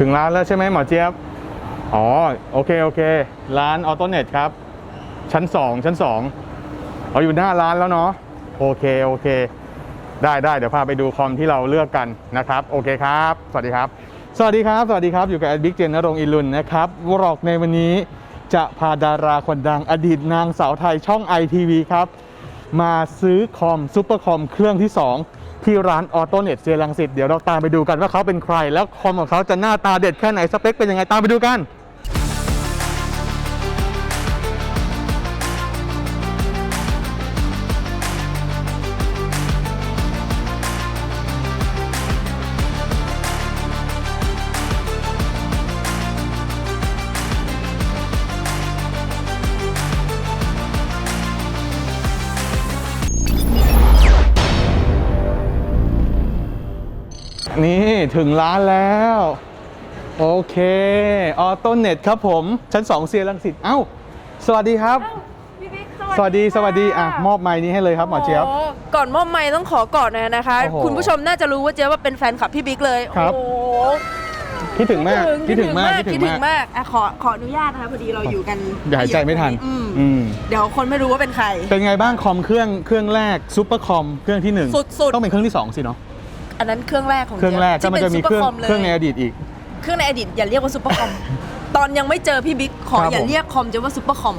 ถึงร้านแล้วใช่ไหมหมอเจี๊ยบ อ๋อ โอเค โอเค ร้านออโตเน็ตครับ ชั้น 2 ชั้น 2 เอาอยู่หน้าร้านแล้วเนาะ โอเค โอเค ได้ได้เดี๋ยวพาไปดูคอมที่เราเลือกกันนะครับ โอเคครับ สวัสดีครับ สวัสดีครับ สวัสดีครับ อยู่กับแอดบิ๊กเจนนรงอินลุนนะครับวรอกในวันนี้จะพาดาราคนดังอดีตนางสาวไทยช่อง ITV ครับ มาซื้อคอมซูเปอร์คอมเครื่องที่ 2 ที่ร้านออโตเน็ตเซรังสิตเดี๋ยวเราตามไปดูกันว่าเขาเป็นใคร แล้วคอมของเขาจะหน้าตาเด็ดแค่ไหนสเปคเป็นยังไงตามไปดูกัน ถึงร้านแล้ว โอเค ออโตเน็ตครับผม ชั้น 2 เซียรังสิตเอ้า สวัสดีครับ พี่บิ๊กสวัสดีสวัสดีอะ มอบไม้นี้ให้เลยครับหมอเจี๊ยบโก่อนมอบไม้ต้องขอกอดหน่อยนะคะ โอ้โหคุณผู้ชมน่าจะรู้ว่าเจ๊ยบว่าเป็นแฟนคลับพี่บิ๊กเลย ครับโอ้โหคิดถึงมากคิดถึงมากคิดถึงมากอะขอขออนุญาตนะคะพอดีเราอยู่กันอย่าหายใจไม่ทันอืมอืมเดี๋ยวคนไม่รู้ว่าเป็นใคร เป็นไงบ้างคอมเครื่องเครื่องแรกซูเปอร์คอมเครื่องที่หนึ่งสุดๆ ต้องเป็นเครื่องที่2สิเนาะ อันนั้นเครื่องแรกของเครื่องแรกก็จ๊ยบมันจะมีที่เครื่องป็นเครื่องในอดีตอีก เครื่องในอดีตอย่าเรียกว่าซุปเปอร์คอม ตอนยังไม่เจอพี่บิ๊กขอครับอย่าผมเรียกคอมเจ๊ยบว่าซุปเปอร์คอม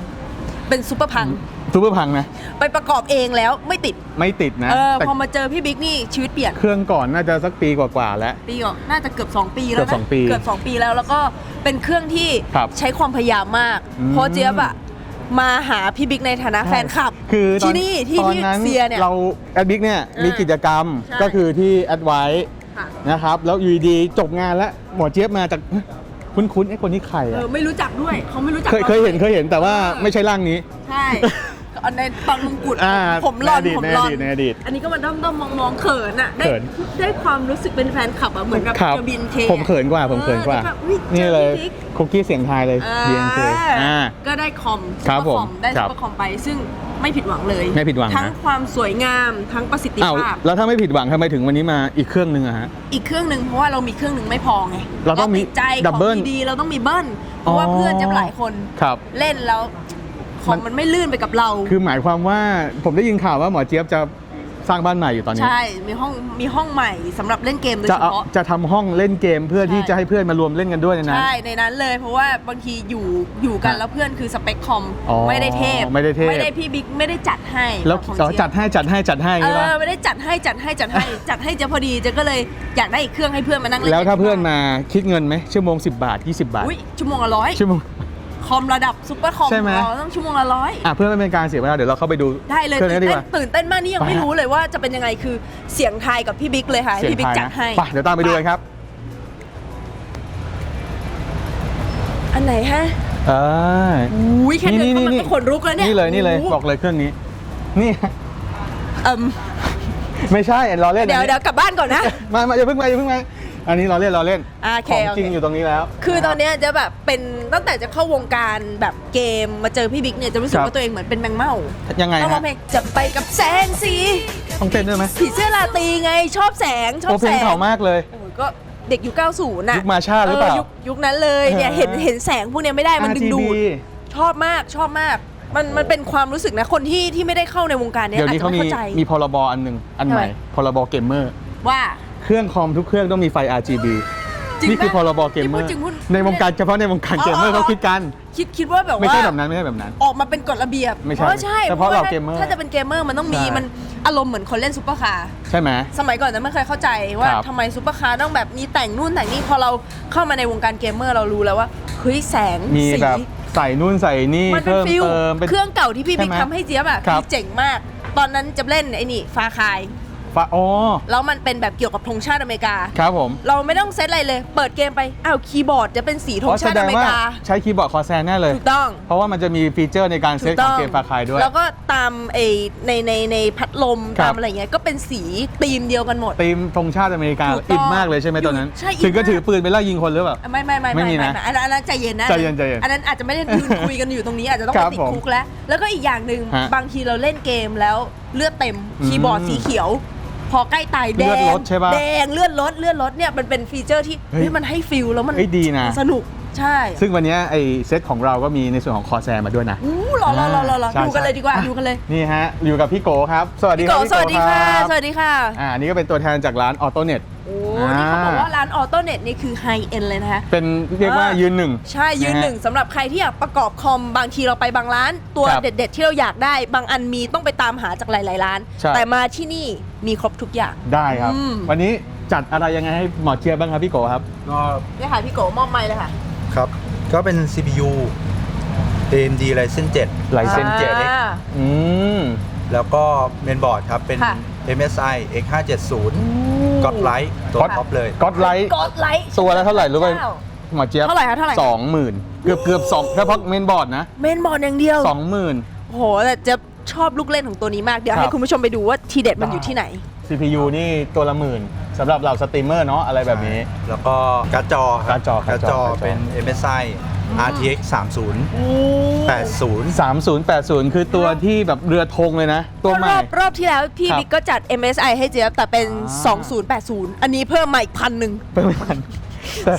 เป็นซุปเปอร์พังซูเปอร์พังนะไปประกอบเองแล้วไม่ติดไม่ติดนะเออแต่พอมาเจอพี่บิ๊กนี่ชีวิตเปลี่ยน เครื่องก่อนน่าจะสักปีกว่าๆแล้วปีก่อนน่าจะเกือบ 2 ปีแล้วเกือบนะสองปีเกือบ2ปีแล้วแล้วก็เป็นเครื่องที่ครับใช้ความพยายามมากอืมเพราะเจี๊ยบอะ มาหาพี่บิ๊กในฐานะแฟนคลับ คือตอที่นี่ที่ตอนที่นั้นเซียเนี่ย เราแอดบิ๊กเนี่ยเออมีกิจกรรมใช่ ก็คือที่แอดไว้ค่ะนะครับแล้วอยู่ดีๆจบงานแล้วหมอเจี๊ยบมาจากคุ้นๆไอ้คนนี้ใครเออะอไม่รู้จักด้วยเขาไม่รู้จักเคยเคยเห็นราเคยเห็นแต่ว่าไม่ใช่ร่างนี้ ใช่อัน ในตอนมงกุฎอ่าผมรอนในอดีตผมรอนในอดีตในอดีตอันนี้ก็มาด้อมด้อมมองมองๆเขินอะได้เขิน ได้ความรู้สึกเป็นแฟนคลับอะเหมือนกับครับจะบินเคผมเขินกว่าผมเขินกว่าออแวอุ๊นี่เลยจอพี่บิ๊กคุกกี้เสียงไทายเลยอ่า BNK อ่า ก็ได้คอมครับซุปเปอผมได้คซุรับปเปอร์คอมไป ซึ่งไม่ผิดหวังเลยไม่ผิดหวังนะทั้งความสวยงามทั้งประสิทธิอ้าวภาพ แล้วถ้าไม่ผิดหวังทำไมถึงวันนี้มาอีกเครื่องหนึ่งอะฮะ อีกเครื่องหนึ่งเพราะว่าเรามีเครื่องหนึ่งไม่พอไงเราต้องมีติดใจดับเบิ้ลของดีๆเราต้องมีเบิ้ลเพราะว่าอ๋อ เพื่อนจะหลายคน ครับ เล่นแล้ว ของมันไม่ลื่นไปกับเรา คือหมายความว่าผมได้ยินข่าวว่าหมอเจี๊ยบจะสร้างบ้านใหม่อยู่ตอนนี้ ใช่ มีห้องมีห้องใหม่สำหรับเล่นเกมโดยจะเฉเอาพาะ จะทำห้องเล่นเกมเพื่อที่ใช่จะให้เพื่อนมารวมเล่นกันด้วยในนั้น ใช่ ในนั้นเลยเพราะว่าบางทีอยู่อยู่กันฮะแล้วเพื่อนคือสเปคคอมอ๋อไม่ได้เทพไม่ได้เทพไม่ได้พี่บิ๊กไม่ได้จัดให้ แล้วของอ๋อเจี๊ยบจัดให้จัดให้จัดให้อย่างเอนี้ป่ะอไม่ได้จัดให้จัดให้จัดให้จัดให้เจะพอดีเจะก็เลยอยากได้อีกเครื่องให้เพื่อนมานั่งเล่นแล้วถ้ากัเพื่อนที่มาคิดเงินไหมชั่วโมง 10 บาท 20 บาทอุ้ยชั่วโมงละร้อยชั่วโมง คอมระดับซุปเปอร์คอมใช่ไหมเราต้องชั่วโมงละร้อย อะเพื่อไม่เป็นการเสียเวลาเดี๋ยวเราเข้าไปดูได้เลยเครื่องตื่นี้นดีเต้กนว่า ตื่นเต้นมากนี่ยังไปไม่ฮะ รู้เลยว่าจะเป็นยังไงคือเสียงไทายกับพี่บิ๊กเลยค่ะเสียงพี่บิ๊กไทยจัดนะให้ไปเดี๋ยวตามไปดูกันครับอันไหนฮะเออ อุ้ยแค่เดินเข้ามาก็ขนลุกแล้วเนี่ยนี่เลยนี่เลยโโหบอกเลยเครื่องนี้ นี่ เอิ่มไม่ใช่เราเล่นเดี๋ยวอันเดี๋นี้ยวกลับบ้านก่อนนะ มามาอย่าเพิ่งมาอย่าเพิ่งมาอันนี้เราเล่นเราเล่นอ่าโอเคของโอเคจริงอยู่ตรงนี้แล้วคือตอนเนี้ยจะแบบเป็น ตั้งแต่จะเข้าวงการแบบเกมมาเจอพี่บิ๊กเนี่ยจะรู้สึกครับ ว่าตัวเองเหมือนเป็นแมงเม่ายังไงต้องร้อฮะงเพลงจะไปกับแสงสีต้องเต้นด้วยไหมผีเสื้อราตรีไงชอบแสงชอโอ้บเพลแสงงเก่ามากเลย โอ้โหก็เด็กยุค90น่ะยุคมาชาหรือเปล่า ยุคยุคนั้นเลยเนี่ยเออเห็นเห็นแสงพวกเนี้ยไม่ได้มันดึงดูด RGB ชอบมากชอบมาก มันมันเป็นความรู้สึกนะ คนที่ที่ไม่ได้เข้าในวงการเนี้ยเดี๋ยวอาจนี้จะเขาไม่มีเข้าใจ มีพรบอันหนึ่งอันใหม่ทำไม พรบเกมเมอร์ว่า เครื่องคอมทุกเครื่องต้องมีไฟ RGB จริงนี่คือปะพรบเกมเมอนี่พูร์ดจริงพูด ในวงการเฉพาะในวงการเกมเมอร์อ๋อเขาคิดกัน คิดคิดว่าแบบไม่ว่าใช่แบบนั้นไม่ใช่แบบนั้น ออกมาเป็นกฎระเบียบไม่ใช่ออใช่เฉพาะเราว่เกมเมอร์ถ้าจะเป็นเกมเมอร์มันต้องมีใช่ มันอารมณ์เหมือนคนเล่นซุปเปอร์คาร์ใช่ไหม สมัยก่อนจะไม่เคยเข้าใจว่าครับทำไมซุปเปอร์คาร์ต้องแบบมีแต่งนู่นแต่งนี่พอเราเข้ามาในวงการเกมเมอร์เรารู้แล้วว่าเฮ้ยแสงมีสีแบบใส่นู่นใส่นี่มันเป็นเพิ่มฟิลเติมเป็น เครื่องเก่าที่พี่บิ๊กใช่ไหมทำให้เจี๊ยบอะครับคือเจ๋งมาก ตอนนั้นจะเล่นไอ้นี่ฟาคาย ฟ้าอ๋อแล้วมันเป็นแบบเกี่ยวกับธงชาติอเมริกา ครับผมเราไม่ต้องเซตอะไรเลย เปิดเกมไปอ้าวคีย์บอร์ดจะเป็นสีธอ๋งอแสชาติดองเมริว่ากาใช้คีย์บอร์ดคอแซนแน่เลยถูกต้อง เพราะว่ามันจะมีฟีเจอร์ในการเซถูตกขต้อองงเกมฟาคายด้วย แล้วก็ตามไอ้ในในในพัดลมครับตามอะไรเงี้ยก็เป็นสีธีมเดียวกันหมดธีมธงชาติอเมริกาถูกต้องอินมากเลยใช่ไหมตอนนั้นใช่อินถึงก็มากถือปืนไปไล่ยิงคนหรือเปล่าไม่ไม่ไม่ไม่มีนะอันนั้นอันนั้นใจเย็นนะใจเย็นใจเย็นอันนั้นอาจจะไม่ได้ยืนคุยกันอยู่ตรงนี้อาจจะต้องคไปรับติดผมคุกแล้ว แล้วก็อีกอย่างหนึ่งฮะบางทีเราเล่นเกมแล้วเลือดเต็มอืมคีย์บอร์ดสีเขียว พอใกล้ตายแดเลือดงลดใช่ปะแดงเลือดลดเลือดลดเนี่ยมันเป็นฟีเจอร์ที่เฮ้ยเฮ้ยมันให้ฟิลแล้วมันเฮ้ยดีนะ สนุกใช่ซึ่งวันเนี้ยไอเซตของเราก็มีในส่วนของคอแซมาด้วยนะอู้รอรอรอรอรอใช่ดูกันเลยใช่ดีกว่าอะดูกันเลยนี่ฮะอยู่กับพี่โกครับ สวัสดีพี่คโกรับพี่สวัสดีค่ะรับสวัสดีค่ะ อ่าอันนี้ก็เป็นตัวแทนจากร้านออโตเน็ตโอ้อ่า นี่เขาบอกว่าร้านออโต้เน็ตนี่คือไฮเอ็นเลยนะคะ เป็นเรียกว่าเออยืนหนึ่ง ใช่ยืนหนึ่งะฮะสำหรับใครที่อยากประกอบคอมบางทีเราไปบางร้าน ตัวครับเด็ด ๆ ที่เราอยากได้ บางอันมีต้องไปตามหาจากหลาย ๆ ร้าน ใช่ แต่มาที่นี่มีครบทุกอย่าง ได้ครับ อืม วันนี้จัดอะไรยังไงให้หมอเชียร์บ้างครับพี่โกครับ ก็เนี่ยค่ะพี่โกมอบไม้เลยค่ะ ครับ ก็เป็น CPU AMD Ryzen 7 Ryzen 7 X อ่า อืม แล้วก็เมนบอร์ดครับ เป็น ค่ะ MSI X570 ก็ไลท์ตัว God ท็อปเลยก็อดไลท์กดไลท์ตัวละเท่าไหร่รู้ไหมเจ้าหมอเจี๊ยบเท่าไหร่คะเท่าไหร่ สองหมื่นเกือบเกือบสองแค่เพราะเมนบอร์ดนะเมนบอร์ดอย่างเดียวสองหมื่น โอ้โหแต่จะชอบลูกเล่นของตัวนี้มาก เดี๋ยวครับ ให้คุณผู้ชมไปดูว่าทีเด็ดมันอยู่ที่ไหน CPU นี่ตัวละหมื่นสำหรับเราสตรีมเมอร์เนาะอะไรแบบนี้ แล้วก็การ์ดจอคการ์ดจอการ์ดจอการ์ดจอ เป็น MSI RTX 3080 3080 คือตัวที่แบบเรือธงเลยนะ ตัวใหรม่ อบรอบที่แล้วพี่ครับ บิ๊กก็จัด MSI ให้เจี๊ยบแต่เป็นอ่า2080 อันนี้เพิ่มมาอีกพันหนึ่งเป็นไม่ทันแต่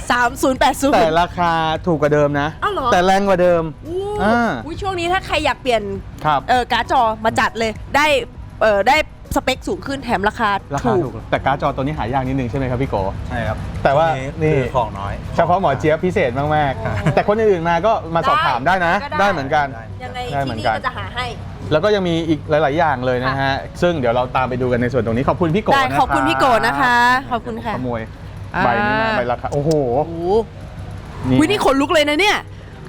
3080 แต่ราคาถูกกว่าเดิมนะ อ้าวเหรอ แต่แรงกว่าเดิมอู้อ่าอุ๊ยช่วงนี้ถ้าใครอยากเปลี่ยนครับ เออการ์ดจอมาจัดเลยได้เออได้ สเปคสูงขึ้นแถมราคาราคาถูกแต่การ์ดจอตัวนี้หายากนิดนึงใช่ไหมครับพี่โก ใช่ครับแต่ว่านี่คือของน้อย เฉพาะหมอเจี๊ยบพิเศษมากๆ แต่คนอื่นๆมาก็มาสอบถามได้นะ ก็ได้ ได้เหมือนกัน ได้ ยังไงได้เหมืที่อนนี่กัน ก็จะหาให้ แล้วก็ยังมีอีกหลาย ๆ อย่างเลยนะฮะ ซึ่งเดี๋ยวเราตามไปดูกันในส่วนตรงนี้ ขอบคุณพี่โกได้นะขอบคุณพี่โกนะคะ ขอบคุณค่ะขโมยอ่าใบนี้มาใบราคาโอ้โห โอ้โหวินี่ขนลุกเลยนะเนี่ย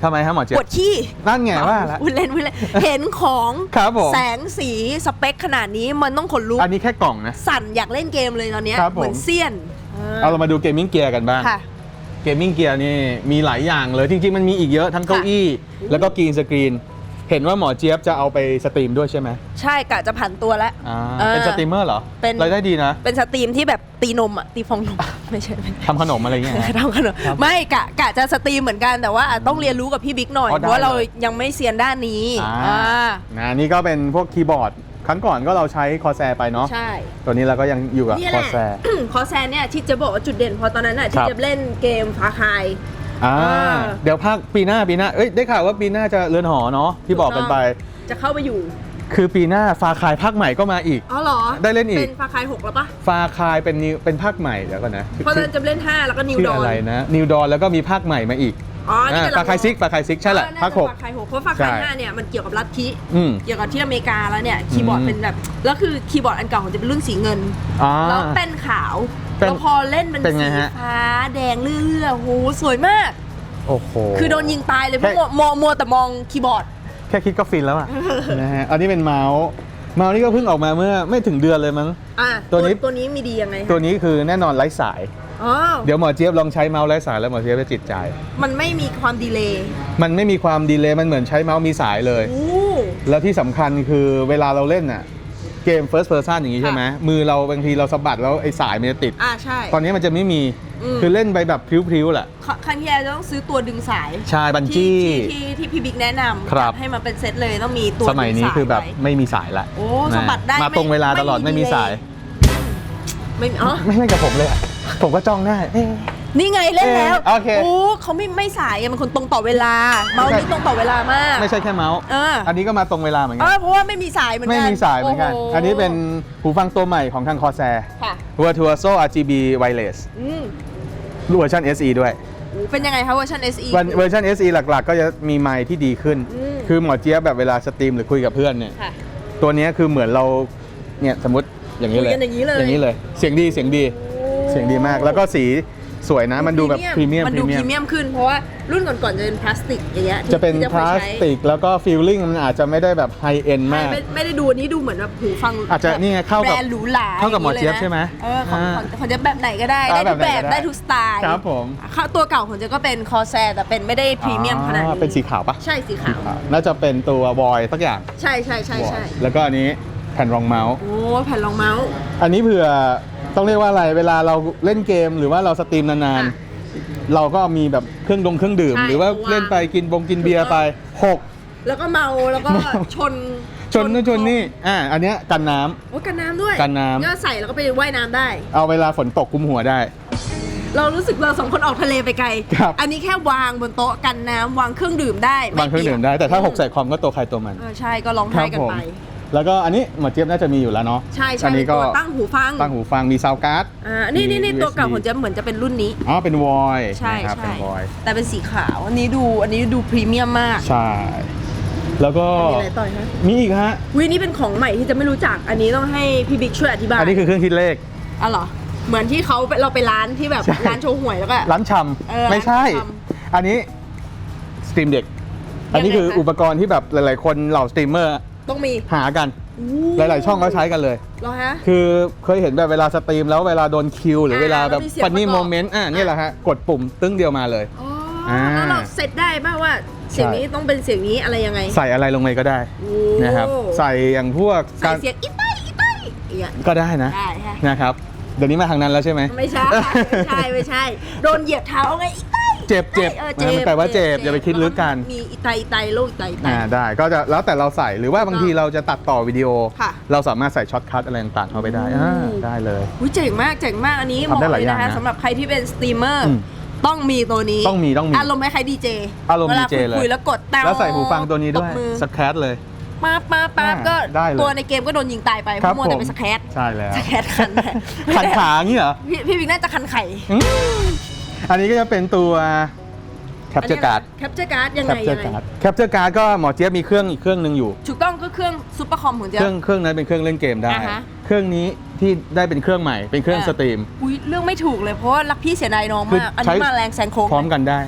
ทำไมครับหมอเจี๊ยปบวดขี้นั่นไงว่าละ วุ้นเล่นวุ้นเล่นเห็นของครับผม แสงสีสเปคขนาดนี้มันต้องขนลุก อันนี้แค่กล่องนะ สั่นอยากเล่นเกมเลยตอนเนี้ยครับผม เหมือนเซียนเอาเรามาดูเกมมิ่งเกียร์กันบ้าง ค่ะ เกมมิ่งเกียร์นี่มีหลายอย่างเลย จริง ๆ มันมีอีกเยอะทั้งเก้าอี้ แล้วก็กรีนสกรีน เห็นว่าหมอเจี๊ยบจะเอาไปสตรีมด้วยใช่ไหมใช่กะจะผันตัวแล้ว อ่าเออเป็นสตรีมเมอร์เหรอเป็น รายได้ดีนะเป็นสตรีมที่แบบตีนมอะตีฟองนม ไม่ใช่ไม่ใช่ทำขนมอะไรเงี้ยฮะทำขนมไม่กะกะจะสตรีมเหมือนกันแต่ว่าอาจต้องเรียนรู้กับพี่บิ๊กหน่อยอ๋อเพได้ราะว่าเราเลยยังไม่เซียนด้านนี้อ่า อ่านะนี่ก็เป็นพวกคีย์บอร์ด ครั้งก่อนก็เราใช้คอแซไปเนาะใช่ ตัวนี้เราก็ยังอยู่กับนี่คแหอละ แซ คอแซนเนี่ยที่จะบอกว่าจุดเด่นเพอตอนนั้นน่ะคที่รับจะเล่นเกมฟาคาย อ่าอ่าเดี๋ยวภาคปีหน้าปีหน้าเอ้ยได้ข่าวว่าปีหน้าจะเรือนหอเนาะที่บอกกันไป จะเข้าไปอยู่ คือปีหน้าฟาคายภาคใหม่ก็มาอีกอ๋อเหรอได้เล่นอีกเป็นฟาคายหกแล้วปะฟาคายเป็นนิวเป็นภาคใหม่เดี๋ยวก่อนนะเพราะตอนนั้นจะเล่น5แล้วก็นิวชื่ดออนอะไรนะนิวดอนแล้วก็มีภาคใหม่มาอีกอ๋อนี่อ่าเป็นฟาคายซิกฟาคายซิกใช่แหละภาคหกฟาคายหกเพราะฟาใช่คายห้าเนี่ยมันเกี่ยวกับลัทธิอืมเกี่ยวกับที่อเมริกาแล้วเนี่ยคีย์บอร์ดอืมเป็นแบบแล้วคือคีย์บอร์ดอันเก่าของจะเป็นรุ่นสีเงินอ่าแล้วแป้นขาว เป็น แล้วพอเล่นเป็นเป็นไงสีฮะ ฟ้าแดงเลื่อๆโหสวยมาก โอ้โห คือโดนยิงตายเลยเพราะแค่มัวมัวมัวแต่มองคีย์บอร์ด แค่คิดก็ฟินแล้วอะนะฮะ อันนี้เป็นเมาส์ เมาส์นี่ก็เพิ่งออกมาเมื่อไม่ถึงเดือนเลยมั้ง อะตัวนี้ ตัวนี้มีดียังไงคะตัวนี้คือแน่นอนไร้สาย อ๋อเดี๋ยวหมอเจี๊ยบลองใช้เมาส์ไร้สายแล้วหมอเจี๊ยบจะจิตใจ มันไม่มีความดีเลย์มันไม่มีความดีเลย์มันเหมือนใช้เมาส์มีสายเลยโอ้แล้วที่สำคัญคือเวลาเราเล่นน่ะ เกม first person อย่างนี้ใช่ไหมมือเราบางทีเราสะบัดแล้วไอ้สายมันจะติด อะใช่ ตอนนี้มันจะไม่มีอืมคือเล่นไปแบบพริ้วๆแหละคครั้งที่แล้วจะต้องซื้อตัวดึงสายใช่บันที่จี้ที่ที่ที่พี่บิ๊กแนะนำครับให้มาเป็นเซตเลยต้องมีตัวสมัยนี้ดึงาคือแบบไว้ไม่มีสายละโอ้นะสะบัดได้มาไม่ตรงเวลาตลอดไม่ไม่มีมีสาย ไม่อ๋อไม่เล่นกับผมเลยอะผมก็จ้องได้เอ๊ะ นี่ไงเล่นแล้วเออโอเคโอ้เขาไม่ไม่สายอะมันคนตรงต่อเวลา เมาส์ไม่ใช่นี่ตรงต่อเวลามาก ไม่ใช่แค่เมาส์เอออันนี้ก็มาตรงเวลาเหมือนเอกันอเพราะว่าไม่มีสายเหมือนกันไม่มีสายเหมือนกัน โโอันนี้เป็นหูฟังตัวใหม่ของทางคอแซ ค่ะ Virtuoso RGB Wireless อืมเวอร์ชัน SE ด้วย โอ้เป็นยังไงคะเวอร์ชัน SE วันเวอร์ชัน SE หลักๆ ก็จะมีไมค์ที่ดีขึ้น อืม คือหมอเจี๊ยบแบบเวลาสตรีมหรือคุยกับเพื่อนเนี่ย ค่ะ ตัวเนี้ยคือเหมือนเรา เนี่ยสมมติอย่างนี้เลย คุยกันอย่างนี้เลยอย่างนี้เลยเสียงดีเสียงดี เสียงดีมาก แล้วก็สี สวยนะมันดูแบบพรีเมียมมันพดูรีเมียพมรีเมียมขึ้นเพราะว่ารุ่นก่อนๆจะเป็นพลาสติกอย่างเงี้ยที่จะเป็นที่พลาสคยใช้ติกแล้วก็ฟีลลิ่งมันอาจจะไม่ได้แบบไฮเอ็นไม่มากไม่ไม่ได้ดูอันนี้ดูเหมือนแบบหูฟัง อาจจะนี่ไงเข้ากับแบรนด์หรูหราเข้ากับหมอางนี้เจี๊ยบลนะใช่ไหมเออของอ่าของของเจะแบบไหนก็ได้อ่าได้ทุกแบบไหนแบบก็ได้ได้ทุกสไตล์ครับผมค่ะตัวเก่าของเจะก็เป็นคอแซแต่เป็นไม่ได้พรีเมียมขนาดอ่นี้เป็นสีขาวปะใช่สีขาวน่าจะเป็นตัววอยสักอย่าง ใช่ใช่ใช่ใช่ Void แล้วก็อันนี้แผ่นรองเมาส์โอ้แผ่นรองเมาส์อันนี้เผื่อ ต้องเรียกว่าอะไรเวลาเราเล่นเกมหรือว่าเราสตรีมนานค่ะๆเราก็มีแบบเครื่องดงเครื่องดื่ม ใช่หรือว่าเอาวางเล่นไปกินบงกินเบียร์ไปหกแล้วก็เมาแล้วก็เมาชนชนนู่นชนนี่อ่าอันเนี้ยกันน้ำ โอ้กันน้ำด้วยกันน้ำ ก็ใส่แล้วก็ไปว่ายน้ำได้ เอาเวลาฝนตกคลุมหัวได้ เรารู้สึกเราสองคนออกทะเลไปไกล ครับ อันนี้แค่วางบนโต๊ะกันน้ำวางเครื่องดื่มได้บางเครื่องดื่มได้แต่ถ้าหกใส่คอมก็ตัวใครตัวมัน เออใช่ก็ร้องไห้กันไป แล้วก็อันนี้หมอเจี๊ยบน่าจะมีอยู่แล้วเนาะใช่ใช่อันนี้ก็ตัวตั้งหูฟังตั้งหูฟังมีซาวการ์ดอ่านี่นี่นี่มีตัวเก่า USB ของเจ๊เหมือนจะเป็นรุ่นนี้อ๋อเป็นวอยใช่นะครับใช่เป็นวอยแต่เป็นสีขาวอันนี้ดูอันนี้ดูพรีเมียมมากใช่แล้วก็มีอะไรต่อยฮะมีอีกฮะวินี่เป็นของใหม่ที่จะไม่รู้จักอันนี้ต้องให้พี่บิ๊กช่วยอธิบายอันนี้คือเครื่องคิดเลขอ๋อเหรอเหมือนที่เขาไปเราไปร้านที่แบบใช่ร้านโชว์หวยแล้วก็ร้านชเออำไม่ใช่ร้านชอันนี้สตรีมเด็ก อันนี้ยังไงคือคะอุปกรณ์ที่แบบหลาย ๆ คนเหล่าสตรีมเมอร์ ต้องมีหากันหลาย ๆ ช่องก็ใช้กันเลย เหรอฮะ คือเคยเห็นแบบเวลาสตรีมแล้วเวลาโดนคิว หรืออ่าเวลาแบบแล้วมีเสียงฟันนี่ประกอบ โมเมนต์อะนี่แหละฮะ กดปุ่มตึ้งเดียวมาเลย อ๋ออาแล้วเราเซตได้ป่าว่าเสียงใช่ นี้ต้องเป็นเสียงนี้อะไรยังไงใส่อะไรลงไปก็ได้โอ้นะครับใส่อย่างพวกใส่การเสียงอีไต้อีไต้อย่างเงี้ยก็ได้นะได้ค่ะนะครับเดี๋ยวนี้มาทางนั้นแล้วใช่ไหม ไม่ใช่ ไม่ใช่ไม่ใช่ โดนเหยียบเท้าไงอีไต้ เจ็บเจ็บออนะมันแปลว่าเจ็บอย่าไปคิดลึกกัน มีอีไตอีไตโลกอีไตอีไต อ่าได้ก็จะแล้วแต่เราใส่หรือว่าบางทีเราจะตัดต่อวิดีโอ ค่ะ เราสามารถใส่ช็อตคัทอะไรต่างๆเข้าไปได้อ่าอืมได้เลย อุ้ยเจ๋งมากเจ๋งมากอันนี้เหทำมาะได้หเลลายยอย่างนะคะนะสำหรับใครที่เป็นสตรีมเมอร์อืมต้องมีตัวนี้ต้องมีต้องมี อารมณ์คล้ายๆดีเจอารมณ์ DJ เลยคุยๆแล้วกดแต้วแล้วใส่หูฟังตัวนี้ด้วยตบมือสแครตเลย ป๊าบป๊าบป๊าบอ่าก็ได้เลย ตัวในเกมก็โดนยิงตายไปเพครับราะมัวแต่ผมเป็นสแครตใช่แล้วสแครตคันขันขาอย่างนี้เหรอ พี่พี่บิ๊กน่าจะคันไข่ อืมอันนี้ก็จะเป็นตัวแคปเจอร์การ์ดแคปเจอร์การ์ดยังแคไงปเจอยังร์ไงการ์ดแคปเจอร์การ์ดก็หมอเจี๊ยบมีเครื่องอีกเครื่องหนึ่งอยู่ ถูกต้องก็เครื่องซุปเปอร์คอมของเจ๊ เครื่องเครื่องนั้นเป็นเครื่องเล่นเกมได้ อ่าฮะ เครื่องนี้ที่ได้เป็นเครื่องใหม่ เป็นเครื่องอ่าสตรีม อุ้ยเรื่องไม่ถูกเลยเพราะว่ารักพี่เสียดายน้องคือมาก อันใช้ นี้มาแรงแซงโค้งพร้อมกันได้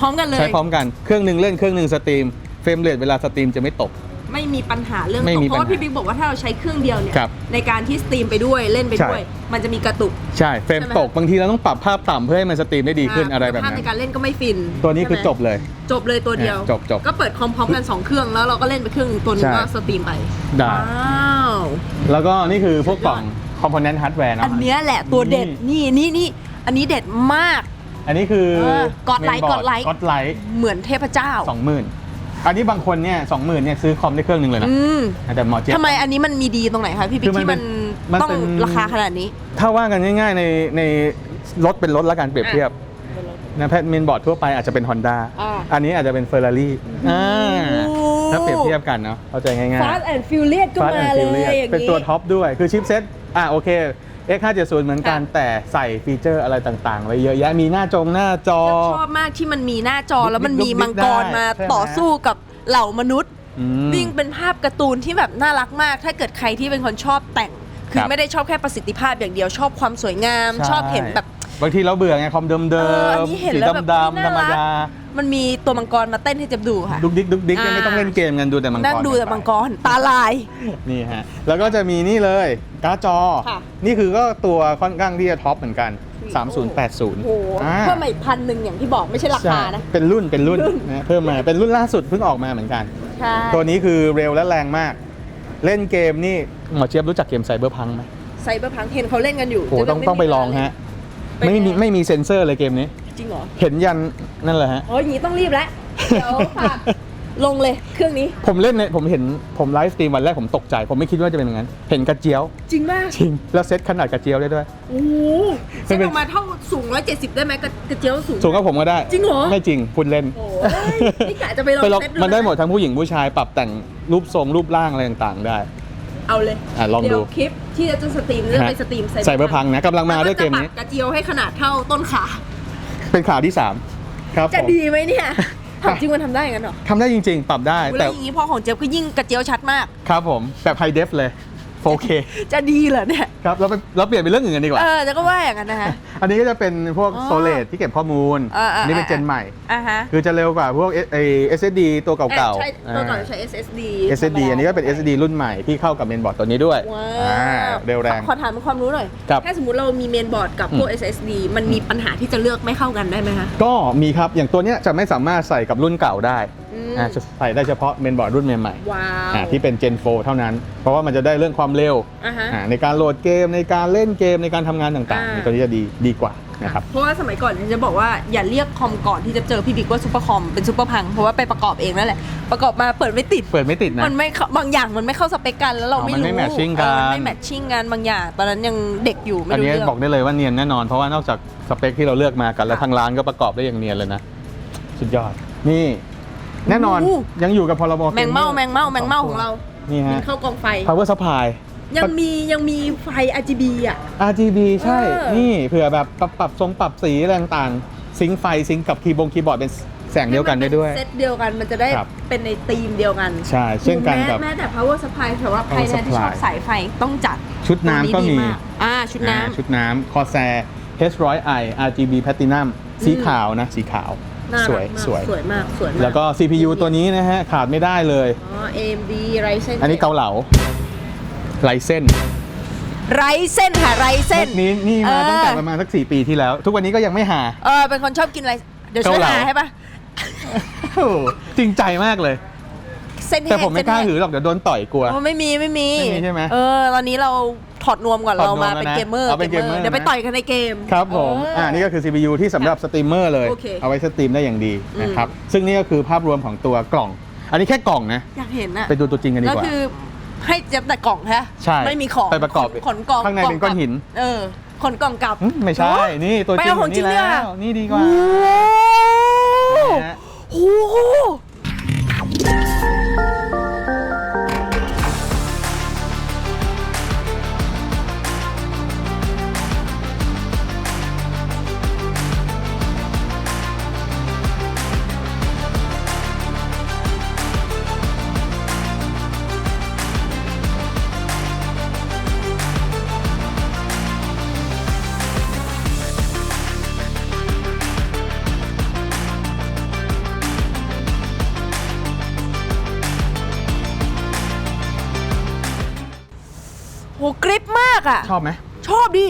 พร้อมกันเลย ใช้พร้อมกัน เครื่องหนึ่งเล่นเครื่องหนึ่งสตรีม เฟรมเรทเวลาสตรีมจะไม่ตก ไม่มีปัญหาเรื่องไม่ตกมีเพราะว่าปัญหาพี่บิ๊กบอกว่าถ้าเราใช้เครื่องเดียวเนี่ยครับในการที่สตรีมไปด้วยเล่นไปใช่ด้วยมันจะมีกระตุก ใช่เฟรมใช่ไหม ตกบางทีเราต้องปรับภาพต่ำเพื่อให้มันสตรีมได้ดีขึ้นอะไรแบบภาพนั้ในนการเล่นก็ไม่ฟินตัวนี้คือใช่ไหมจบเลย จบเลยตัวเดียว จบจบก็เปิดคอมพร้อมกันสองเครื่องแล้วเราก็เล่นไปเครื่องหนึ่งตัวหนึงใช่ ก็สตรีมไปได้ว้าวแล้วก็นี่คือพวกกล่องคอมโพเนนต์ฮาร์ดแวร์เนาะ อันเนี้ยแหละตัวเด็ดนี่นี่นี่อันนี้เด็ดมาก อันนี้คือเออกดไลค์กดไลค์ กดไลค์เหมือนเทพเจ้าสองหมื่น อันนี้บางคนเนี่ยสองหมื่นเนี่ยซื้อคอมได้เครื่องหนึ่งเลยนะอืมแต่หมอเจี๊ยบ ทำไมอันนี้มันมีดีตรงไหนคะพี่บิ๊คืกอมันที่มันเป็นมันต้องเป็น ราคาขนาดนี้ ถ้าว่ากันง่ายๆในในรถเป็นรถแล้วกันเปรียบเทียบนะแพทเมนบอร์ดทั่วไปอาจจะเป็น Honda อ่า อันนี้อาจจะเป็น Ferrari อ่าโอ้ถ้าเปรียบเทียบกันเนาะเข้าใจง่ายฟาสแอนด์ฟิวเลียก็ Fast มา and เลย Furious อย่างนี้เป็นตัวท็อปด้วยคือชิปเซ็ตอะโอเค X570 เหมือนกันค่ะแต่ใส่ฟีเจอร์อะไรต่างๆไว้เยอะแยะมีหน้าจงหน้าจอ ชอบมากที่มันมีหน้าจอแล้วมันมีลุกๆมังกรได้มาใช่ไหมต่อสู้กับเหล่ามนุษย์อืมวิ่งเป็นภาพการ์ตูนที่แบบน่ารักมาก ถ้าเกิดใครที่เป็นคนชอบแต่ง คือครับไม่ได้ชอบแค่ประสิทธิภาพอย่างเดียวชอบความสวยงาม ชอบเห็นแบบ บางทีเราเบื่อไงคอมเดิมเอออันๆนี้เห็นสีแล้วแบบดำๆธรรมดามันมีตัวมังกรมาเต้นให้เจ็บดูค่ะ ดุกดิกดุกดิกเนี่ยอ่า ไม่ต้องเล่นเกมกันดูแต่มังกรนั่งดูแต่กันไปมังกรตาลาย นี่ฮะแล้วก็จะมีนี่เลยการ์ดจอ ค่ะนี่คือก็ตัวค่อนข้างที่จะท็อปเหมือนกัน โอ้โห3080อ่า เพิ่มมาอีกพันหนึ่งอย่างที่บอกไม่ใช่ราคานะ ใช่เป็นรุ่นเป็นรุ่นรุ่น นะเพิ่มมาเป็นรุ่นล่าสุดเพิ่งออกมาเหมือนกัน ใช่ตัวนี้คือเร็วและแรงมาก เล่นเกมนี่หมอเจี๊ยบรู้จักเกมไซเบอร์พังไหมไซเบอร์พังเห็นเขาเล่นกันอยู่โอ้ต้องต้องไปลองฮะ เป็นไม่มีไงไม่มีเซ็นเซอร์เลยเกมนี้ จริงเหรอ เห็นยันนั่นแหละฮะ โอ้ยอย่างนี้ต้องรีบแล้ว เดี๋ยวฝากลงเลยเครื่องนี้ ผมเล่นเนี่ยผมเห็นผมไลฟ์สตรีมวันแรกผมตกใจ ผมไม่คิดว่าจะเป็นอย่างนั้น เห็นกระเจียว จริงมากจริง แล้วเซ็ตขนาดกระเจียวได้ด้วย โอ้โหเซ็ตออกมาเท่าสูง 170 ได้ไหมกระกระเจียวสูง สูงกับผมก็ได้ จริงเหรอ ไม่จริงคุณเล่นโอ้ยนี่กะจะไปลองไปลองเซ็ตมันได้หมดะทั้งผู้หญิงผู้ชายปรับแต่งรูปทรงรูปร่างอะไรต่างๆได้ เอาเลยอะลองดูเดี๋ยวคลิปที่จะสตรีมจะไปสตรีมไซเบอร์พังนะกำลังมาด้วยเกมนี้แล้วจะปรับกระเจียวให้ขนาดเท่าต้นขา เป็นข่าวที่ 3 ครับจะผมดีไหมเนี่ยถามจริงมันทำได้อย่างนั้นเหรอทำได้จริง ๆ ปรับได้อุ๊ยแต่แล้วอย่างนี้พอของเจี๊ยบก็ยิ่งกระเจียวชัดมาก ครับผม แบบไฮเดฟเลย 4K จะดีเหรอเนี่ยครับเราไปเราเปลี่ยนเป็นเรื่องอื่นกันดีกว่า เออจะก็ว่าอย่างนั้นนะฮะ อันนี้ก็จะเป็นพวกอ๋อโซเลตที่เก็บข้อมูลอ่าๆๆอันนี้เป็นเจนใหม่ อะฮะคือจะเร็วกว่าพวกไอ SSD ตัวเก่าใช่ๆตัวก่อนอ่าใช้ SSD SSD อันนี้ก็เป็น SSD รุ่นใหม่ที่เข้ากับเมนบอร์ดตัวนี้ด้วยว้าอ่าวเร็วแรง ขอถามความรู้หน่อย ครับถ้าสมมติเรามีเมนบอร์ดกับพวกอืม SSD มันมีปัญหาที่จะเลือกไม่เข้ากันได้ไหมคะ ก็มีครับอย่างตัวเนี้ยจะไม่สามารถใส่กับรุ่นเก่าได้ อืมอ่าจะใส่ได้เฉพาะเมนบอร์ดรุ่นใหม่ๆว้าวอ่าที่เป็น Gen 4 เท่านั้น เพราะว่ามันจะได้เรื่องความเร็วอ่าฮะ อ่าในการโหลดเกมในการเล่นเกมในการทำงานต่างอ่าๆตัวนี้จะดีดีกว่านะครับ เพราะว่าสมัยก่อนจะบอกว่าอย่าเรียกคอมก่อนที่จะเจอพี่บิ๊กว่าซูเปอร์คอมเป็นซูเปอร์พังเพราะว่าไปประกอบเองนั่นแหละ ประกอบมาเปิดไม่ติด เปิดไม่ติดนะ มันไม่เข้าบางอย่างมันไม่เข้าสเปคกันแล้วเราอ๋อไม่มันรู้ไม่ matching กัน เออมันไม่แมทชิ่งกันบางอย่างตอนนั้นยังเด็กอยู่ไม่อันรู้นี้เรื่อง บอกได้เลยว่าเนียนแน่นอน เพราะว่านอกจากสเปคที่เราเลือกมากันแล้วค่ะ ทางร้านก็ประกอบได้อย่างเนียนเลยนะ สุดยอด นี่ แน่นอนโอ้ยังอยู่กับพรบแมงเม่าแมงเม่าแมงเม่าของเรานี่มันฮะเข้ากองไฟ power supply ยังมียังมีไฟ RGB อะ RGB ใช่ เออ นี่เผื่อแบบปรับปรับทรงปรับสีอะไรต่างๆซิงค์ไฟซิงค์กับคีย์บงคีย์บอร์ดเป็นแสงเดียวกันได้ด้วย เซตเดียวกันมันจะได้ครับ เป็นในธีมเดียวกันใช่ เช่นกันกับ แม้แม้แต่ power supply แต่ว่าใคร power นะที่ชอบ supply สายไฟต้องจัดชุดน้ำก็ตัวมีดีาอ่าชุดน้อ่าชุดน้ำคอแซ H100i RGB Platinum สีขาวนะ สีขาวำ น่าสรัวยกมากสวย สวยมากสวยมากแล้วก็ CPU ตัวนี้นะฮะ ขาดไม่ได้เลย อ๋อ AMD Ryzen อันนี้เกาเหลาไรเส้นไรเส้นค่ะไรเส้น นี้นี่มาเออตั้งแต่ประมาณสักสี่ปีที่แล้ว ทุกวันนี้ก็ยังไม่หา เออเป็นคนชอบกินอะไรเดี๋ยวช่วยเกาเหลา หาให้ปะโอ้โหจริงใจมากเลย เส้นแห้งแต่ผมไม่กล้าเส้นแห้ง ถือหรอกเดี๋ยวโดนต่อยกลัว โอ้ไม่มีไม่มีไม่มีใช่ไหมเออตอนนี้เรา ถอดนวมก่อนถอดเรานวมมาแล้วเป็นนะเกมเมอร์เอาเป็นเกมเมอร์เดี๋ยวไปนะ ต่อยกันในเกม ครับผมเอ่านี่ก็คือ CPU ที่สำหรับสตรีมเมอร์เลย โอเคเอาไว้สตรีมได้อย่างดีนะครับ ซึ่งนี่ก็คือภาพรวมของตัวกล่อง อันนี้แค่กล่องนะ อยากเห็นอะไปดูตัวจริงกันดีแล้วกว่า คือให้เจ็บแต่กล่องฮะใช่ไม่มีของไปประกอบขนขนกล่องข้างในเป็นก้อนหิน เออขนกล่องกลับอืมไม่ใช่ นี่ตัวจไปริงเอาอของยู่จรินี่งเนี่ย แล้ว นี่ดีกว่า โอ้นะฮะโหโห อะ ชอบไหมชอบดิ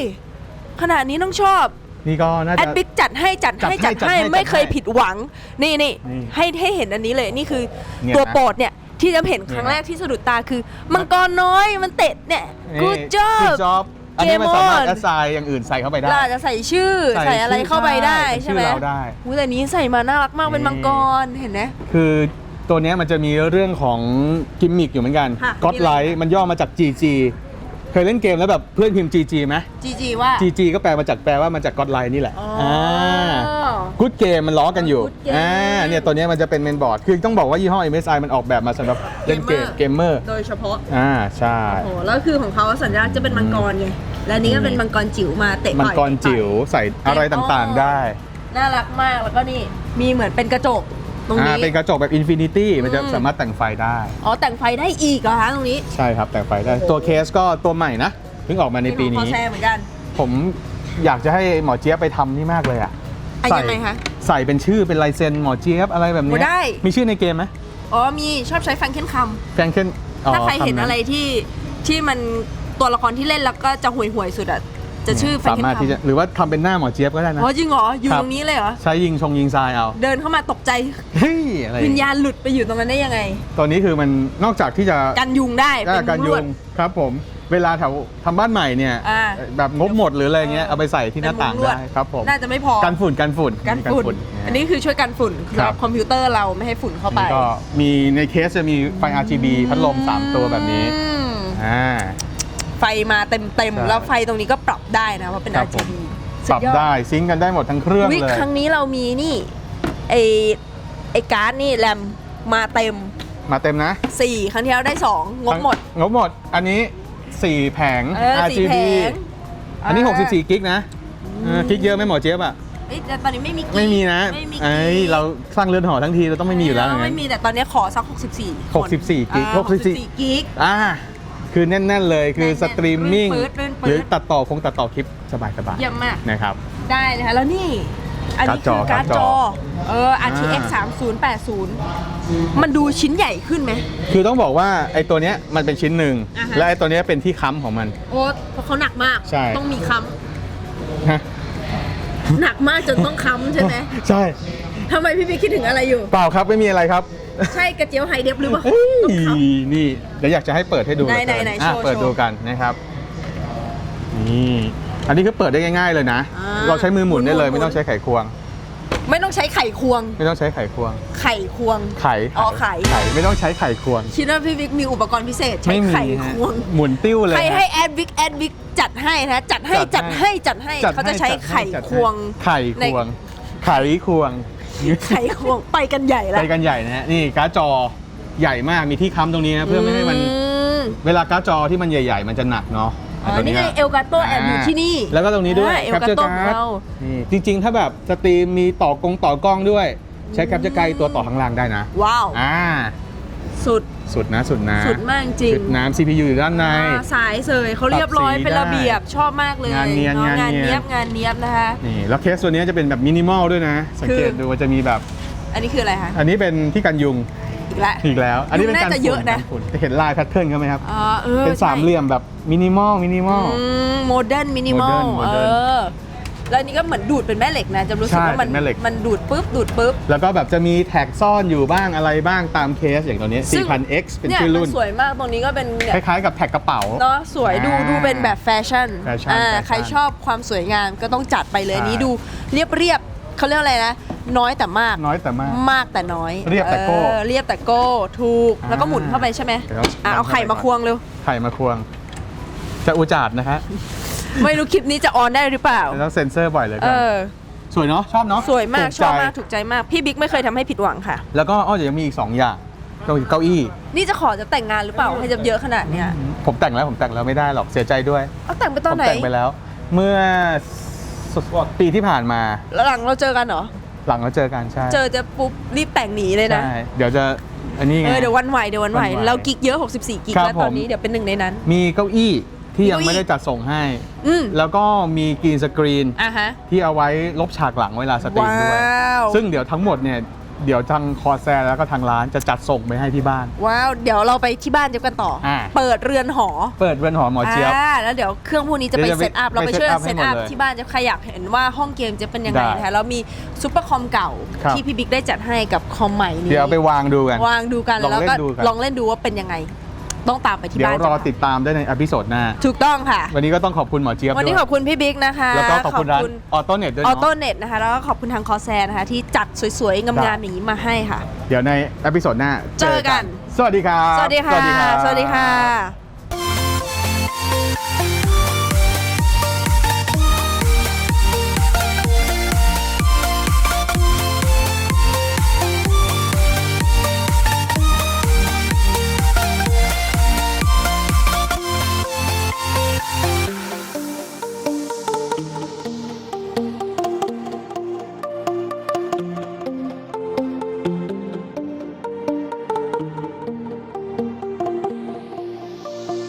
ขนาดนี้ต้องชอบนี่ก็น่าแอจะดบิ๊กจัดให้จัดให้จัจัดดให้ให้จัดให้ไม่เคยจัดให้ผิดหวัง นี่นี่นี่ให้ให้เห็นอันนี้เลยนี่คือเนี่ยตัวนะโปรดเนี่ยที่จะเห็นครั้งเนี่ยแรกที่สะดุดตาคือ มังกรน้อยมันเตะเนี่ย good นี่ job good job อันนี้มัน Game สามารถ on แอสไซน์อย่างอื่นใส่เข้าไปได้ เราอาจจะใส่ชื่อใส่ใส่อะไรชื่อเข้าไปได้ได้ใช่ไหมชื่อเราได้ อุ๊ยแต่นี้ใส่มาน่ารักมากเป็นนี่มังกรเห็นไหม คือตัวเนี้ยมันจะมีเรื่องของกิมมิคอยู่เหมือนกันค่ะก็ d ไลมีอะไรท์มันย่อมาจาก GG เคยเล่นเกมแล้วแบบเพื่อนพิมพ์ GG ไหม จีจีว่า GG ก็แปลมาจากแปลว่ามาจากก็ d ไลท์นี่แหละอ๋ออ่ากู๊ดเกมมันล้อกันอยู่ Good Game อ่าเนี่ยตัวเนี้ยมันจะเป็นเมนบอร์ด คือต้องบอกว่ายี่ห้อ MSI มันออกแบบมาสำหรับเล่นเกมเกมเมอร์ โดยเฉพาะอ่า ใช่ โอ้โหแล้วคือของเขาสัญลักษณ์จะเป็นมังกรไงและนี้ก็เป็นมังกรจิ๋วมาเตะมังต่อยกรจิ๋วใส่อะไรต่างๆได้ น่ารักมากแล้วก็นี่มีเหมือนเป็นกระจก ตรงอ่านี้เป็นกระจกแบบอินฟินิตี้มันจะอืมสามารถแต่งไฟได้ อ๋อแต่งไฟได้อีกเหรอคะตรงนี้ใช่ครับแต่งไฟได้ ตัวเคสก็ตัวใหม่นะเพิ่งออกมาในปีของนี้คอแซเหมือนกัน ผมอยากจะให้หมอเจี๊ยบไปทำนี่มากเลยอะอะใส่ยังไงคะใส่เป็นชื่อเป็นลายเซ็นหมอเจี๊ยบอะไรแบบเนี้ยโอ้ได้ มีชื่อในเกมไหมอ๋อมีชอบใช้แฟรงเคนคแฟนเคนำถ้าใครเห็นอะไรที่ที่มันตัวละครที่เล่นแล้วก็จะห่วยห่วยๆสุดอะ จะชื่อแฟรงสาเคนมารถที่จะคำหรือว่าทำเป็นหน้าหมอเจี๊ยบก็ได้นะ อ๋อจริงเหรออยู่ครับ ตรงนี้เลยเหรอ ใช้ยิงชงยิงทรายเอาเดินเข้ามาตกใจเฮ้ยอะไรวิญญาณหลุดไปอยู่ตรงนั้นได้ยังไง ตัวนี้คือมันนอกจากที่จะกันยุงได้อ่าเป็นการลยุวด งครับผมเวลาแถวทำบ้านใหม่เนี่ยอ่าแบบงบหมดหรืออะไรเงี้ยเออ เอาไปใส่ที่หน้าต่างเป็นมุ้งลวดได้ครับผมน่าจะไม่พอ กันฝุ่นกันฝุ่นกันฝุ่นะอันนี้คือช่วยกันฝุ่นสำหครัรับบคอมพิวเตอร์เราไม่ให้ฝุ่นเข้าไปนี่ก็มีในเคสจะมีไฟ RGB พัดลม 3 ตัวแบบนี้อืม อ่าไฟมาเต็มเต็มใช่ๆแล้วไฟตรงนี้ก็ปรับได้นะเพราะเป็น ครับผม RGB ปรับได้ซิงค์กันได้หมดทั้งเครื่องวิเลย ครั้งนี้เรามีนี่ไอไอการ์ดนี่แรมมาเต็ม มาเต็มนะ4 ครั้งที่แล้วได้ 2 งบหมด งบหมดอันนี้ 4 แผง เออสี่ RGB แผงอันนี้อ่า64 กิกนะเออกิกเยอะไหมหมอเจี๊ยบอะ เอ้ยแต่ตอนนี้ไม่มีกิ๊กไม่มีนะไม่มีกิ๊กเอ้ยเราสร้างเรือนหอทั้งทีเราต้องไม่มีอยู่แล้วอย่างนั้ไม่น มีแต่ตอนนี้ขอสัก 64คน64กิกอ่า64 64 กิกอ่า คือแน่น ๆ เลยคือแน่นๆสตรีมมิ่งปื๊ดปื๊ดปื๊ด หรือตัดต่อคงตัดต่อคลิปสบายเยี่ยมมาก ๆนะครับ ได้นะคะแล้วนี่ อันนี้การ์ดจคืออการ์ดการ์ดจจออเออ RTX 3080 มันดูชิ้นใหญ่ขึ้นไหม คือต้องบอกว่าไอ้ตัวเนี้ยมันเป็นชิ้นหนึ่งอ่าฮะ และไอ้ตัวเนี้ยเป็นที่ค้ำของมัน โอ้เพราะเขาหนักมาก ใช่ ต้องมีค้ฮะำหนักมากจนต้องค้ำใช่ไหมใช่ทำไมพี่พี่คิดถึงอะไรอยู่ เปล่าครับไม่มีอะไรครับ ใช่กระเจียวไฮเดฟหรือเปล่า เฮ้ยต้องค้ำนี่เดี๋ยวอยากจะให้เปิดให้ดูไหนเหลือเกิไหนไหนอะโชว์เปิดโชว์ดูกันนะครับนี่อันนี้คือเปิดได้ง่าย ๆเลยนะ อ่าเราใช้มือหมุนได้เลย หมุนๆ ไม่ต้องใช้ไขควง ไม่ต้องใช้ไข่ควง ไม่ต้องใช้ไขควง ไข่ควง ไขอ๋อไข ไขไม่ต้องใช้ไขควงคิดว่าพี่บิ๊กมีอุปกรณ์พิเศษใช้ไม่มีไข่ฮะควง หมุนติ้วเลย ใครฮะให้แอดบิ๊กแอดบิ๊กจัดให้นะ จัดให้จัจัดดให้ให้จัดให้จัดเขาจะใช้จัดไข่จัดควง ไข่ควง ไขควง ไข่ควงไปกันใหญ่ละ ไปกันใหญ่นะฮะนี่การ์ดจอใหญ่มากมีที่ค้ำตรงนี้นะเพื่อไม่ให้มันมเวลาการ์ดจอที่มันใหญ่ ๆ มันจะหนักเนาะอ๋อตัวนี่ไงเอลกาโตแอบอยู่ที่นี่ แล้วก็ตรงนี้ด้วยอ่าแคปเจอร์ Elgato การ์ดเรานี่จริง ๆ ถ้าแบบสตรีมมีต่อกงต่อกล้องด้วย ใช้แคปเจอร์การ์ดตัวต่อข้างล่างได้นะ ว้าวอ่า สุด สุดนะสุดนะสุดมากจริง ชุดน้ำ CPU อยู่ด้านใน อ่าสายเสยเขาเรียบร้อยปรับสีเป็นระเบียบชอบมากเลยงานเนียนอะงานงานเนียนเนียบงานเนียบนะคะ นี่แล้วเคสตัวนี้จะเป็นแบบมินิมอลด้วยนะ สังเกตคือ ดูว่าจะมีแบบ อันนี้คืออะไรคะอันนี้เป็นที่กันยุงอีกแล้ว อีกแล้ว อันนี้เป็นการยุงน่าจะเยอะนะฝุ่กันฝุ่จะเห็นลายแพทเทิร์นเขาไหมครับอ๋อเออเป็นสามเหลี่ยมแบบมินิมอลมินิมอลโมเดิร์นมินิมอล modern เอ modern อ แล้วอันนี้ก็เหมือนดูดเป็นแม่เหล็กนะจะรู้สึกใช่ว่ามันเป็นแม่เหล็ก มันดูดปุ๊บดูดปุ๊บ แล้วก็แบบจะมีแท็กซ่อนอยู่บ้างอะไรบ้างตามเคสอย่างตัวนี้ซึ่ง 4000X เป็นเนี่ยชื่อมัรุ่นสวยมากตรงนี้ก็เป็นเนี่ย คล้ายๆกับแท็กกระเป๋า เนาะสวยดูอ่าดูเป็นแบบแฟชั่นแฟชั่นอ่าแฟชั่นใครชอบความสวยงามก็ต้องจัดไปเลยใช่อันนี้ดูเรียบเรียบๆเขาเรียกอะไรนะ น้อยแต่มากน้อยแต่มาก มากแต่น้อยเรียบแต่โก้ออเรียบแต่โก้ถูกแล้วก็หมุนเข้าไปใช่ไหมเดี๋ยวอะเอาไข่มาควงเร็ว ไข่มาควง จะอุจาดนะฮะ ไม่รู้คลิปนี้จะออนได้หรือเปล่าต้องเซ็นเซอร์บ่อยเลยเอกันอ สวยเนาะชอบเนาะสวยมากถูชอบใจมากถูกใจมาก พี่บิ๊กไม่เคยทำให้ผิดหวังค่ะ แล้วก็อ้อเดี๋ยวยังมีอีก2อย่างก็คือเก้าอี้ นี่จะขอจะแต่งงานหรือเปล่าให้จะเยอะขนาดเนี้ยผมแต่งแล้วผมแต่งแล้วไม่ได้หรอกเสียใจด้วย เอาแต่งไปตผอนมไหนแต่งไปแล้ว เมื่อสปีที่ผ่านมาแล้วหลังเราเจอกันเหรอ หลังเราเจอกันใช่เจอจะปุ๊บรีบแต่งหนีเลยนะ ใช่เดี๋ยวจะอันนี้ไง เออเดี๋ยววันไหวเดี๋ยววันไหววันไหวเรากิ๊กเยอะ 64 กิ๊กครับแล้วตอนผม นี้เดี๋ยวเป็นหนึ่งในนั้น มีเก้าอี้ ที่ยังมีเก้าอี้ไม่ได้จัดส่งให้ อืมแล้วก็มีกรีนสกรีนอะฮะ ที่เอาไว้ลบฉากหลังเวลาสตรีมด้วย ว้าว ซึ่งเดี๋ยวทั้งหมดเนี่ย เดี๋ยวทางคอแซแล้วก็ทางร้านจะจัดส่งไปให้ที่บ้าน ว้าวเดี๋ยวเราไปที่บ้านเจ๊ยบกันต่ออา เปิดเรือนหอเปิดเรือนหอหมอเจี๊ยบ อ่าแล้วเดี๋ยวเครื่องพวกนี้จะไปเดี๋ยวจะไปเซตอัพเราไปไปช่วย set up เซให้ตหมดอัพเลยที่บ้านจะใครอยากเห็นว่าห้องเกมจะเป็นยังไงได้นะคะแล้วมีซุปเปอร์คอมเก่าครับ ที่พี่บิ๊กได้จัดให้กับคอมใหม่นี้เดี๋ยวเอาไปวางดูกัน วางดูกันลองแล้วเล่นก็ดูกัน ลองเล่นดูว่าเป็นยังไง ต้องตามไปที่เดี๋ยวบ้านรอจ้ะติดตามได้ในอพิโซดหน้า ถูกต้องค่ะ วันนี้ก็ต้องขอบคุณหมอเจี๊ยบวันนี้ด้ขวอยบคุณพี่บิ๊กนะคะแล้วก็ขอบคุณร้านออโต้เน็ตด้วยออเนาะ โต้เน็ตนะคะ แล้วก็ขอบคุณทางคอแซนะคะ ที่จัดสวยๆงามๆอย่างนี้มาให้ค่ะ เดี๋ยวในอพิโซดหน้าเจอกัน สวัสดีครับ สวัสดีค่ะรับสวัสดีค่ะ